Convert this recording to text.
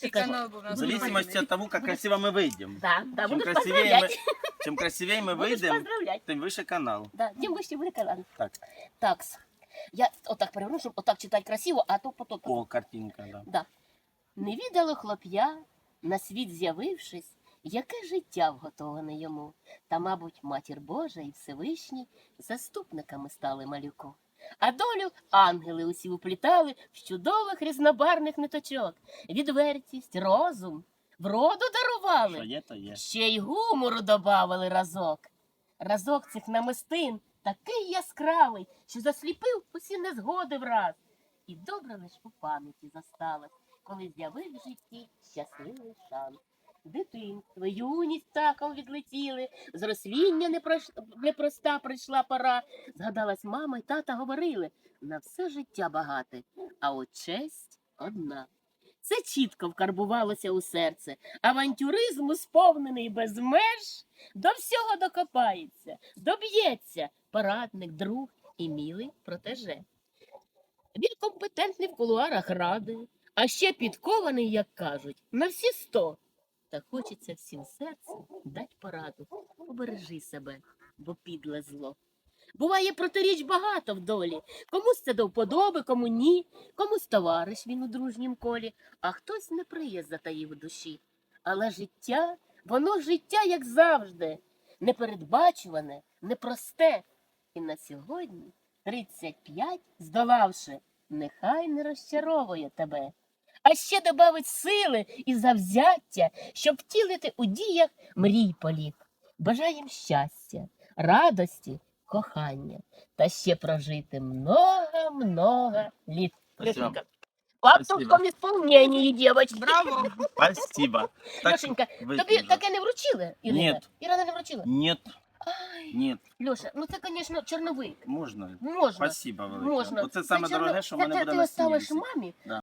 І Скажи. канал був у В нас зависимости от того, как красиво мы выйдем. Да, да, Чем будеш красивее, мы, поздравлять. чем красивее мы Будеш выйдем, поздравлять. тем выше канал. Да, тим вище буде канал. Так, Такс. Я отак переверну, щоб отак читати красиво, а то потім. о, картинка, да. Да. Не відало хлоп'я, на світ з'явившись, яке життя вготоване йому. Та, мабуть, матір Божа і Всевишній заступниками стали малюку. А долю ангели усі уплітали в чудових різнобарних ниточок. Відвертість, розум, вроду Що дарували, є, то є. ще й гумору добавили разок. Разок цих намистин такий яскравий, що засліпив усі незгоди враз. І добре лиш у пам'яті засталась, коли з'явив в житті щасливий шанс. Дитинство, юність таком відлетіли, з росління непрош- непроста прийшла пора. Згадалась мама й тата говорили на все життя багате, а от честь одна. Це чітко вкарбувалося у серце. Авантюризму сповнений без меж, до всього докопається, доб'ється порадник, друг і мілий протеже. Він компетентний в кулуарах ради, а ще підкований, як кажуть, на всі сто. Та хочеться всім серцем дать пораду. Обережи себе, бо підле зло. Буває протиріч багато в долі. Комусь це до вподоби, кому ні, комусь товариш він у дружнім колі, а хтось неприязнь затаїв у душі. Але життя, воно життя, як завжди, непередбачуване, непросте. І на сьогодні 35, здолавши, нехай не розчаровує тебе. А ще добавить сили і завзяття, щоб втілити у діях мрій політ. Бажаєм щастя, радості, кохання та ще прожити много-много літ. Спасибо. Ісполненні, дівчатки. Браво! Спасибо. Так, Лешенька, тобі таке не вручили? Ірина? Ні. Ірина не вручила? Нет, Ай, нет, Льоша, ну це, звісно, чорновик. можна. Можна. Спасибо велике. Можна. Оце саме чорно- дороге, що в мене буде ти на оставиш мамі, Да.